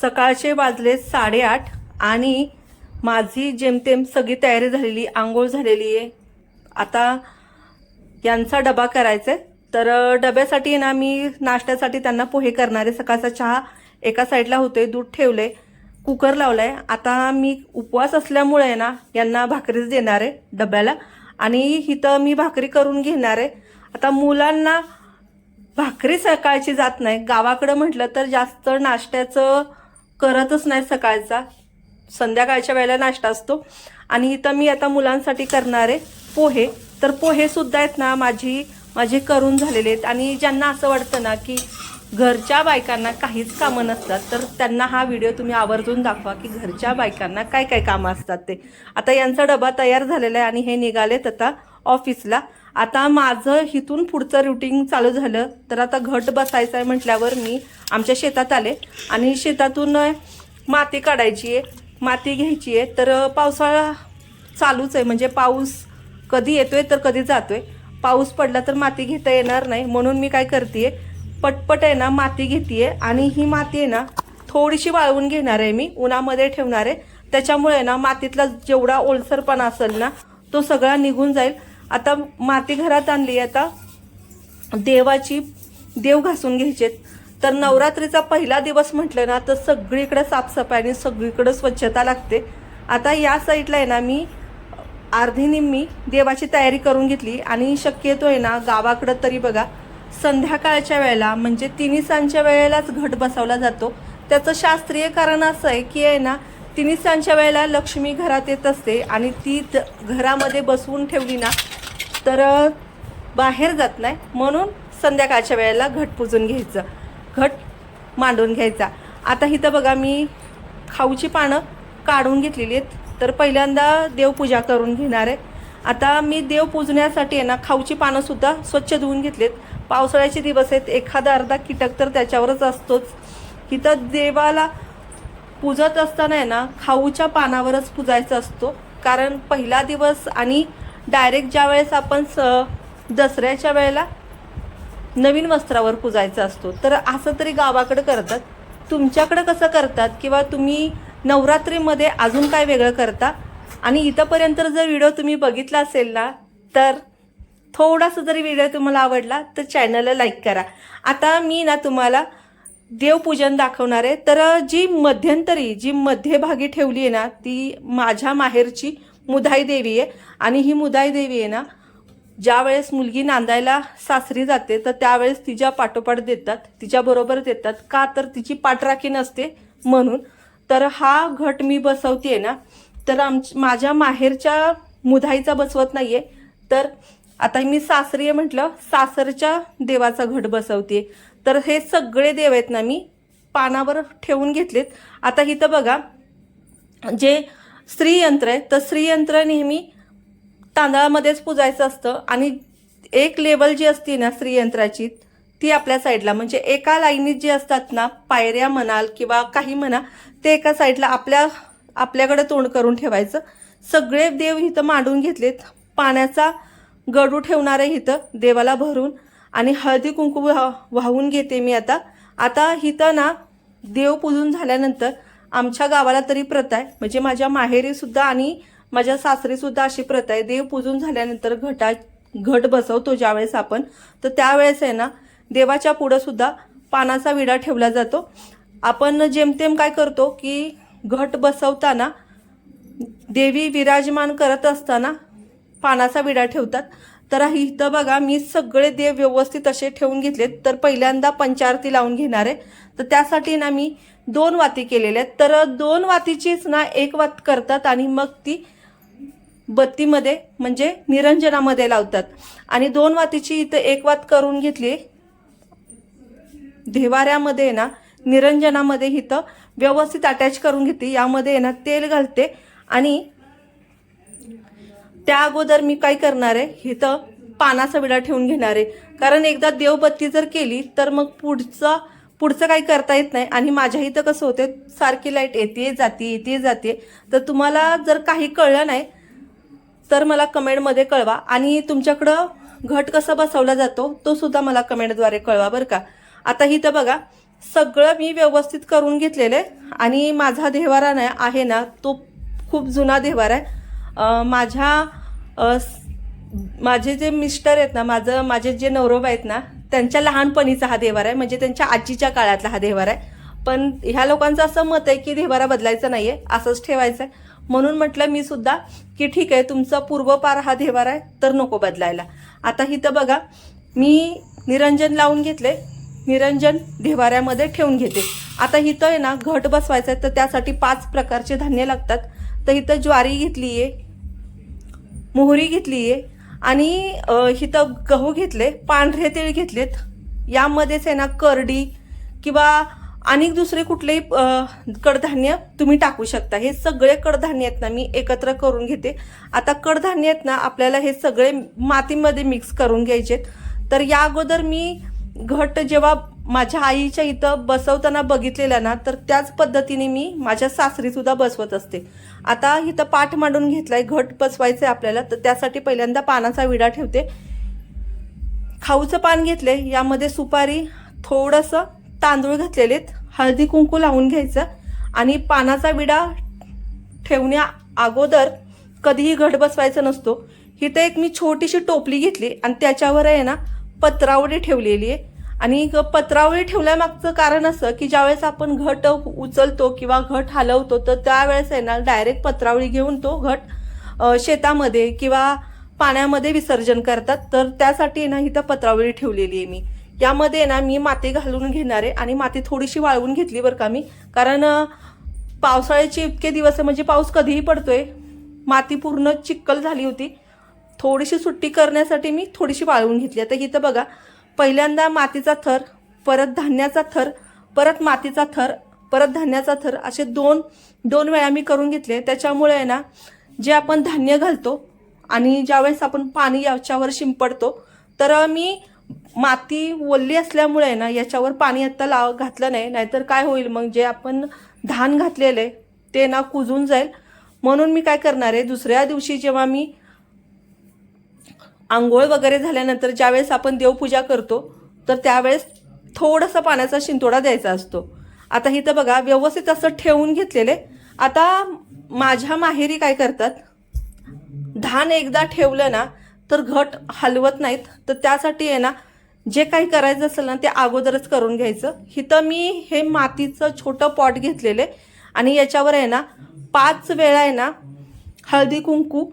सकाळचे वाजले साडेआठ आणि माझी जेमतेम सगळी तयारी झालेली आंघोळ झालेली आहे. आता यांचा डबा करायचा आहे तर डब्यासाठी ना मी नाश्त्यासाठी त्यांना पोहे करणारे. सकाळचा चहा एका साईडला होते दूध ठेवले कुकर लावलाय. आता मी उपवास असल्यामुळे ना यांना भाकरीच देणार आहे डब्याला. आणि इथं मी भाकरी करून घेणार आहे. आता मुलांना भाकरी सकाळची जात नाही. गावाकडं म्हटलं तर जास्त नाश्त्याचं करतच नाही सकाळचा. संध्याकाळच्या वेळेला नाश्ता असतो. आणि इथं मी आता मुलांसाठी करणार आहे पोहे. तर पोहेसुद्धा आहेत ना माझी माझे करून झालेले आहेत. आणि ज्यांना असं वाटतं ना की घरच्या बायकांना काहीच कामं नसतात तर त्यांना हा व्हिडिओ तुम्ही आवर्जून दाखवा की घरच्या बायकांना काय काय कामं असतात ते. आता यांचा डबा तयार झालेला आहे आणि हे निघालेत आता ऑफिसला आता माझं इथून पुढचं रुटीन चालू झालं तर आता घट बसायचं आहे म्हटल्यावर मी आमच्या शेतात आले. आणि शेतातून माती काढायची आहे माती घ्यायची आहे. तर पावसाळा चालूच आहे. म्हणजे पाऊस कधी येतोय तर कधी जातोय. पाऊस पडला तर माती घेता येणार नाही. म्हणून मी काय करते पटपट आहे ना माती घेते आणि ही माती आहे ना थोडीशी वाळवून घेणार आहे मी उन्हामध्ये ठेवणार आहे. त्याच्यामुळे ना मातीतला जेवढा ओलसरपणा असेल ना तो सगळा निघून जाईल. आता माती घरात आणली आता देवाची देव घासून घ्यायचे तर नवरात्रीचा पहिला दिवस म्हटलं ना तर सगळीकडे साफसफाई आणि सगळीकडे स्वच्छता लागते. आता या साईडला आहे ना मी अर्धी निम्मी देवाची तयारी करून घेतली. आणि शक्यतो आहे ना गावाकडं तरी बघा संध्याकाळच्या वेळेला म्हणजे तिन्ही वेळेलाच घट बसवला जातो. त्याचं शास्त्रीय कारण असं आहे की आहे ना तिन्ही सांच्या वेळेला लक्ष्मी घरात येत असते. आणि ती द- घरामध्ये बसवून ठेवली ना तर बाहेर जात नाही. म्हणून संध्याकाळच्या वेळेला घट पुजून घ्यायचं. घट मांडून घ्यायचा. आता इथं बघा मी खाऊची पानं काढून घेतलेली आहेत. तर पहिल्यांदा देवपूजा करून घेणार आहे. आता मी देव पूजण्यासाठी आहे ना खाऊची पानंसुद्धा स्वच्छ धुवून घेतलेत. पावसाळ्याचे दिवस आहेत. एखादा अर्धा कीटक तर त्याच्यावरच असतोच. इथं देवाला पूजत असताना आहे ना खाऊच्या पानावरच पूजायचा असतो. कारण पहिला दिवस आणि डायरेक्ट ज्या वेळेस आपण स दसऱ्याच्या वेळेला नवीन वस्त्रावर पुजायचा असतो तर असं तरी गावाकडे करतात. तुमच्याकडं कसं करतात किंवा तुम्ही नवरात्रीमध्ये अजून काय वेगळं करता? आणि इथंपर्यंत जर व्हिडिओ तुम्ही बघितला असेल ना तर थोडासा जरी व्हिडिओ तुम्हाला आवडला तर चॅनलला लाईक करा. आता मी ना तुम्हाला देवपूजन दाखवणार आहे. तर जी मध्यंतरी जी मध्यभागी ठेवली आहे ना ती माझ्या माहेरची मुदाई देवी आहे. आणि ही मुदाई देवी आहे ना ज्या वेळेस मुलगी नांदायला सासरी जाते तर त्यावेळेस तिच्या पाठोपाठ देतात. तिच्याबरोबर देतात. का तर तिची पाठराखी नसते म्हणून. तर हा घट मी बसवते ना तर आम माझ्या माहेरच्या मुधाईचा बसवत नाहीये. तर आता मी सासरी आहे म्हटलं सासरच्या देवाचा घट बसवते तर हे सगळे देव आहेत ना मी पानावर ठेवून घेतलेत. आता इथं बघा जे स्त्रीयंत्र आहे. तर स्त्रीयंत्र नेहमी तांदळामध्येच पुजायचं असतं आणि एक लेवल जी असते ना स्त्रीयंत्राची ती आपल्या साईडला. म्हणजे एका लाईनीत जी असतात ना पायऱ्या म्हणाल किंवा काही म्हणा ते एका साईडला आपल्या आपल्याकडे तोंड करून ठेवायचं. सगळे देव इथं मांडून घेतलेत. पाण्याचा गडू ठेवणारे इथं देवाला भरून. आणि हळदी कुंकू वाह- वाहून घेते मी आता. आता इथं ना देव पूजून झाल्यानंतर आमच्या गावाला तरी प्रथा आहे. म्हणजे माझ्या माहेरी सुद्धा आणि माझ्या सासरी सुद्धा अशी प्रथा आहे. देव पूजून झाल्यानंतर घटा घट बसवतो ज्यावेळेस आपण. तर त्यावेळेस आहे ना देवाच्या पुढं सुद्धा पानाचा विडा ठेवला जातो. आपण जेमतेम काय करतो की घट बसवताना देवी विराजमान करत असताना पानाचा विडा ठेवतात. तर इथं बघा मी सगळे देव व्यवस्थित असे ठेवून घेतलेत. तर पहिल्यांदा पंचारती लावून घेणार आहे. तर त्यासाठी ना मी दोन वाती केलेल्या आहेत. तर दोन वातीचीच ना एक वात करतात आणि मग ती बत्तीमध्ये म्हणजे निरंजनामध्ये लावतात. आणि दोन वातीची इथं एक वात करून घेतली. देवाऱ्यामध्ये ना निरंजनामध्ये इथं व्यवस्थित अटॅच करून घेते यामध्ये ना तेल घालते. आणि त्या अगोदर मी काय करणार आहे? इथं पानाचा विडा ठेवून घेणार आहे. कारण एकदा देवबत्ती जर केली तर मग पुढचं पुढचं काही करता येत नाही. आणि माझ्या इथं कसं होते सारखी लाइट येते जाते येते जाते तर तुम्हाला जर काही कळलं नाही तर मला कमेंटमध्ये कळवा. आणि तुमच्याकडं घट कसा बसवला जातो तो सुद्धा मला कमेंटद्वारे कळवा बरं का. आता इथं बघा सगळं मी व्यवस्थित करून घेतलेलं आहे. आणि माझा देवारा नाही आहे ना तो खूप जुना देवारा आहे. माझ्या माझे जे मिस्टर आहेत ना माझं माझे जे नवरोबा आहेत ना त्यांच्या लहानपणीचा हा देवार आहे म्हणजे त्यांच्या आजीच्या काळातला हा देवार आहे. पण ह्या लोकांचं असं मत आहे की देवारा बदलायचा नाही आहे असंच ठेवायचं आहे म्हणून म्हटलं मी सुद्धा की ठीक आहे तुमचा पूर्वपार हा देवार आहे तर नको बदलायला. आता इथं बघा मी निरंजन लावून घेतले निरंजन देवाऱ्यामध्ये ठेवून घेते. आता इथं आहे ना घट बसवायचं आहे तर त्यासाठी पाच प्रकारचे धान्य लागतात. तर इथं ज्वारी घेतली आहे मोहरी घेतली आहे आणि हिथं इथं गहू घेतले पांढरे तेळ घेतलेत. यामध्येच आहे ना करडी किंवा आणि दुसरे कुठलेही कडधान्य तुम्ही टाकू शकता. हे सगळे कडधान्य आहेत ना मी एकत्र करून घेते. आता कडधान्य आहेत ना आपल्याला हे सगळे मातीमध्ये मिक्स करून घ्यायचे तर या अगोदर मी घट जेव्हा माझ्या आईच्या इथं बसवताना बघितलेला ना तर त्याच पद्धतीने मी माझ्या सासरीसुद्धा बसवत असते. आता इथं पाठ मांडून घेतलाय घट बसवायचंय आपल्याला तर त्यासाठी पहिल्यांदा पानाचा विडा ठेवते. खाऊचं पान घेतले यामध्ये सुपारी थोडंसं तांदूळ घातलेलेत हळदी कुंकू लावून घ्यायचं आणि पानाचा विडा ठेवण्या अगोदर कधीही घट बसवायचा नसतो. इथं एक मी छोटीशी टोपली घेतली आणि त्याच्यावर आहे ना पत्रावडी ठेवलेली आहे. आणि पत्रावळी ठेवल्यामागचं कारण असं की ज्यावेळेस आपण घट उचलतो किंवा घट हलवतो तर त्यावेळेस आहे ना डायरेक्ट पत्रावळी घेऊन तो घट शेतामध्ये किंवा पाण्यामध्ये विसर्जन करतात. तर त्यासाठी ना इथं पत्रावळी ठेवलेली आहे मी. यामध्ये ना मी माती घालून घेणार आहे आणि माती थोडीशी वाळवून घेतली बरं का मी. कारण पावसाळ्याचे इतके दिवस आहे म्हणजे पाऊस कधीही पडतोय. माती पूर्ण चिक्कल झाली होती. थोडीशी सुट्टी करण्यासाठी मी थोडीशी वाळवून घेतली. आता इथं बघा पहिल्यांदा मातीचा थर परत धान्याचा थर परत मातीचा थर परत धान्याचा थर असे दोन दोन वेळा मी करून घेतले. त्याच्यामुळे आहे ना जे आपण धान्य घालतो आणि ज्यावेळेस आपण पाणी याच्यावर शिंपडतो तर मी माती ओल्ली असल्यामुळे ना याच्यावर पाणी आत्ता लाव घातलं नाही. नाहीतर काय होईल? मग जे आपण धान घातलेलं आहे ते ना कुजून जाईल. म्हणून मी काय करणार आहे? दुसऱ्या दिवशी जेव्हा मी आंघोळ वगैरे झाल्यानंतर ज्यावेळेस आपण देवपूजा करतो तर त्यावेळेस थोडंसं पाण्याचा शिंतोडा द्यायचा असतो. आता इथं बघा व्यवस्थित असं ठेवून घेतलेले आता माझ्या माहेरी काय करतात? धान एकदा ठेवलं ना तर घट हलवत नाहीत. तर त्यासाठी आहे ना जे काही करायचं असेल ना ते अगोदरच करून घ्यायचं. इथं मी हे मातीचं छोटं पॉट घेतलेले आणि याच्यावर आहे ना पाच वेळा आहे ना हळदी कुंकू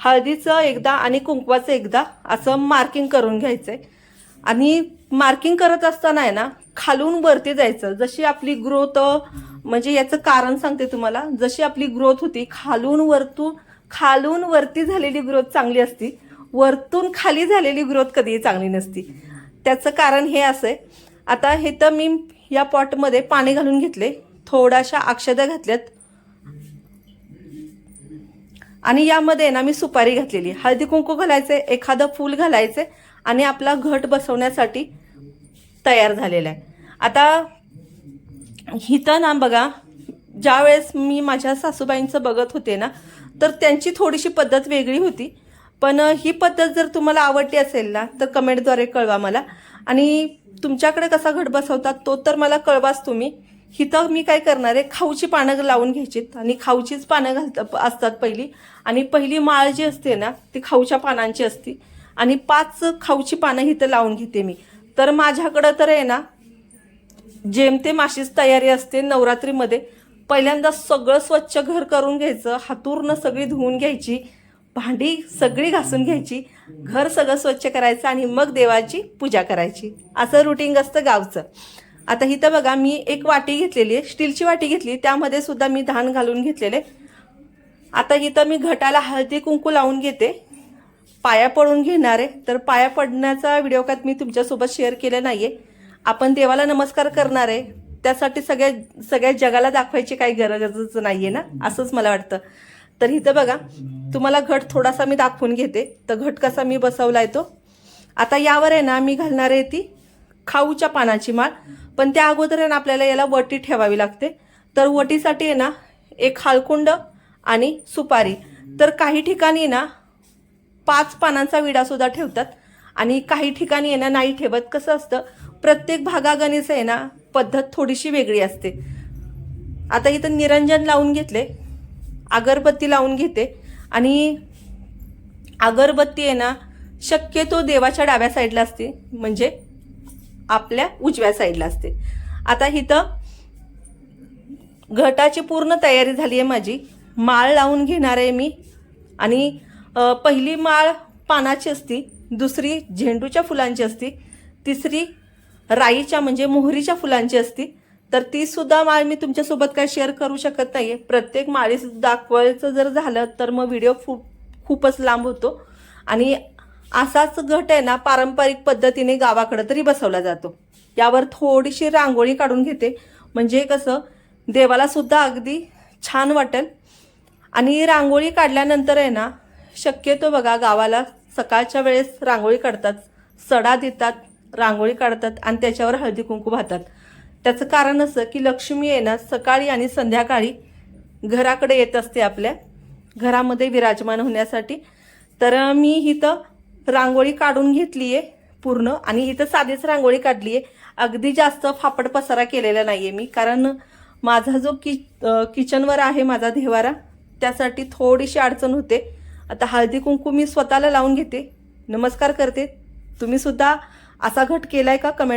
हळदीचं एकदा आणि कुंकवाचं एकदा असं मार्किंग करून घ्यायचं आहे आणि मार्किंग करत असताना आहे ना खालून वरती जायचं. जशी आपली ग्रोथ म्हणजे याचं कारण सांगते तुम्हाला. जशी आपली ग्रोथ होती खालून वरतून खालून वरती झालेली ग्रोथ चांगली असती. वरतून खाली झालेली ग्रोथ कधीही चांगली नसती. त्याचं कारण हे असं आहे आता हे तर मी या पॉटमध्ये पाणी घालून घेतले. थोड्याशा अक्षदा घातल्यात. आणि यामध्ये ना मी सुपारी घातलेली. हळदी कुंकू घालायचे एखादं फूल घालायचे आणि आपला घट बसवण्यासाठी तयार झालेला आहे. आता हिथं ना बघा ज्यावेळेस मी माझ्या सासूबाईंचं बघत होते ना तर त्यांची थोडीशी पद्धत वेगळी होती. पण ही पद्धत जर तुम्हाला आवडली असेल ना तर कमेंटद्वारे कळवा मला. आणि तुमच्याकडे कसा घट बसवतात तो तर मला कळवाच तुम्ही. हिथं मी काय करणार आहे खाऊची पानं लावून घ्यायचीत आणि खाऊचीच पानं घालत असतात पहिली. आणि पहिली माळ जी असते ना ती खाऊच्या पानांची असती. आणि पाच खाऊची पानं हिथं लावून घेते मी. तर माझ्याकडं तर आहे ना जेमतेम अशीच तयारी असते नवरात्रीमध्ये. पहिल्यांदा सगळं स्वच्छ घर करून घ्यायचं हातूरनं सगळी धुवून घ्यायची भांडी सगळी घासून घ्यायची घर सगळं स्वच्छ करायचं आणि मग देवाची पूजा करायची. असं रुटीन असतं गावचं. आता इथं बघा मी एक वाटी घेतलेली आहे स्टीलची वाटी घेतली त्यामध्ये सुद्धा मी धान घालून घेतलेले. आता इथं मी घटाला हळदी कुंकू लावून घेते. पाया पडून घेणार आहे तर पाया पडण्याचा व्हिडिओ कात मी तुमच्यासोबत शेअर केला नाही आहे आपण देवाला नमस्कार करणार आहे त्यासाठी सगळ्या सगळ्या जगाला दाखवायची काही गरजच नाही आहे ना असंच मला वाटतं. तर इथं बघा तुम्हाला घट थोडासा मी दाखवून घेते तर घट कसा मी बसवला आहे तो. आता यावर आहे ना मी घालणार आहे ती. खाऊच्या पानाची माळ. पण त्या अगोदर आहे ना आपल्याला याला वटी ठेवावी लागते. तर वटीसाठी आहे ना एक हाळकुंड आणि सुपारी. तर काही ठिकाणी ना पाच पानांचा विडासुद्धा ठेवतात. आणि काही ठिकाणी आहे ना नाही ठेवत. कसं असतं प्रत्येक भागागणीचं आहे ना पद्धत थोडीशी वेगळी असते. आता इथं निरंजन लावून घेतले अगरबत्ती लावून घेते. आणि अगरबत्ती आहे ना शक्यतो देवाच्या डाव्या साईडला असते. म्हणजे आपल्या उजव्या साईडला असते. आता इथं घटाची पूर्ण तयारी झाली आहे माझी. माळ लावून घेणार आहे मी. आणि पहिली माळ पानाची असती दुसरी झेंडूच्या फुलांची असती तिसरी राईच्या म्हणजे मोहरीच्या फुलांची असती. तर ती सुद्धा माळ मी तुमच्यासोबत काय शेअर करू शकत नाही आहे प्रत्येक माळीस दाखवायचं जर झालं तर मग व्हिडिओ खूप खूपच लांब होतो. आणि असाच घट आहे ना पारंपरिक पद्धतीने गावाकडं तरी बसवला जातो. यावर थोडीशी रांगोळी काढून घेते. म्हणजे कसं देवाला सुद्धा अगदी छान वाटेल. आणि रांगोळी काढल्यानंतर आहे ना शक्यतो बघा गावाला सकाळच्या वेळेस रांगोळी काढतात. सडा देतात रांगोळी काढतात आणि त्याच्यावर हळदी कुंकू वाहतात. त्याचं कारण असं की लक्ष्मी आहे ना सकाळी आणि संध्याकाळी घराकडे येत असते आपल्या. घरामध्ये विराजमान होण्यासाठी. तर मी इथं रांगोळी काढून घेतली आहे पूर्ण. आणि इथं साधीच रांगोळी काढली आहे अगदी जास्त फापड पसारा केलेला नाही आहे मी. कारण माझा जो कि किचनवर आहे माझा देवारा त्यासाठी थोडीशी अडचण होते. आता हळदी कुंकू मी स्वतःला लावून घेते. नमस्कार करते. तुम्ही सुद्धा असा घट केलाय का? कमेंट